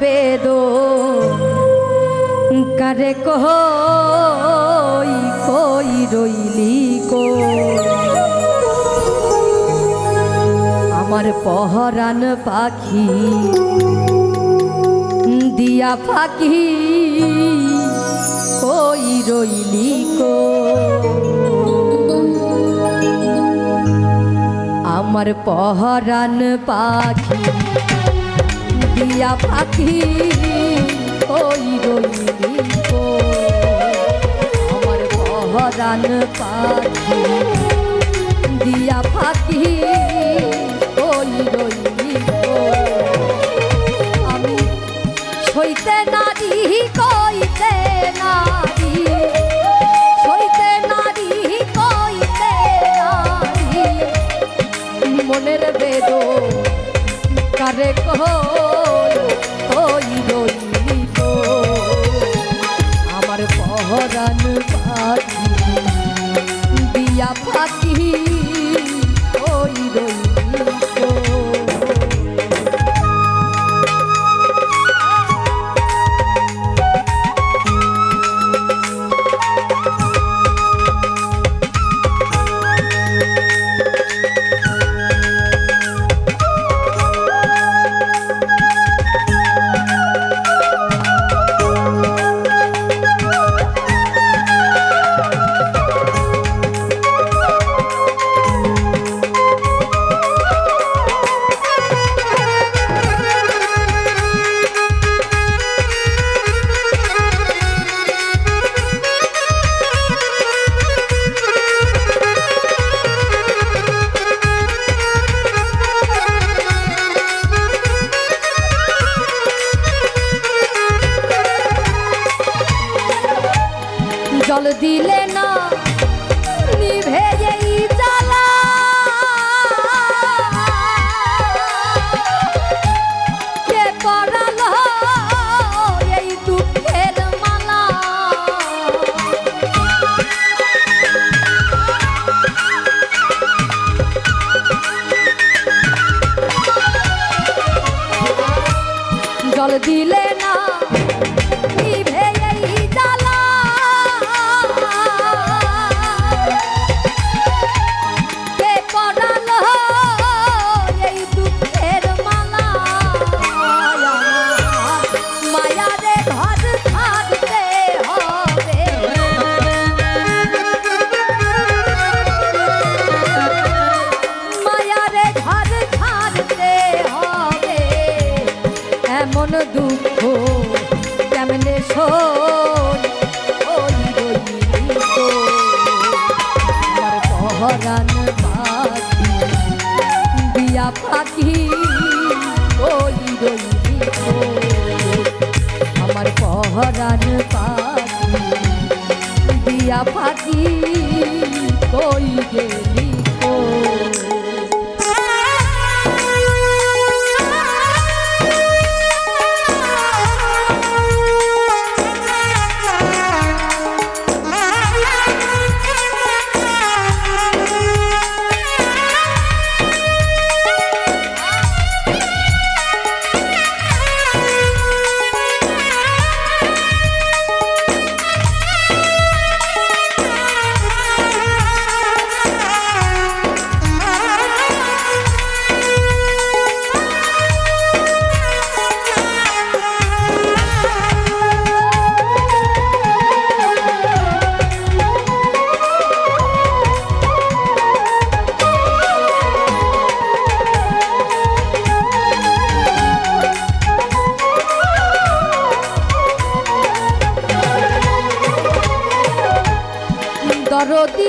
বেদ। কারে কই কই রইলি কই আমার পহরান পাখি দিয়া ফাঁকি কই রইলি কো? আমার পহরান পাখি দিয়া পাখি ওই রইলি আমার পহরান পাখি দিয়া পাখি ওই রইলি আমি সইতে 你来 দুঃখ কেমনে শোন? ওই রইলি যদি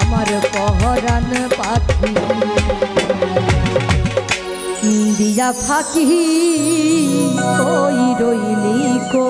আমার পহরান পাখি। দিয়া ফাঁকি কই রইলি কো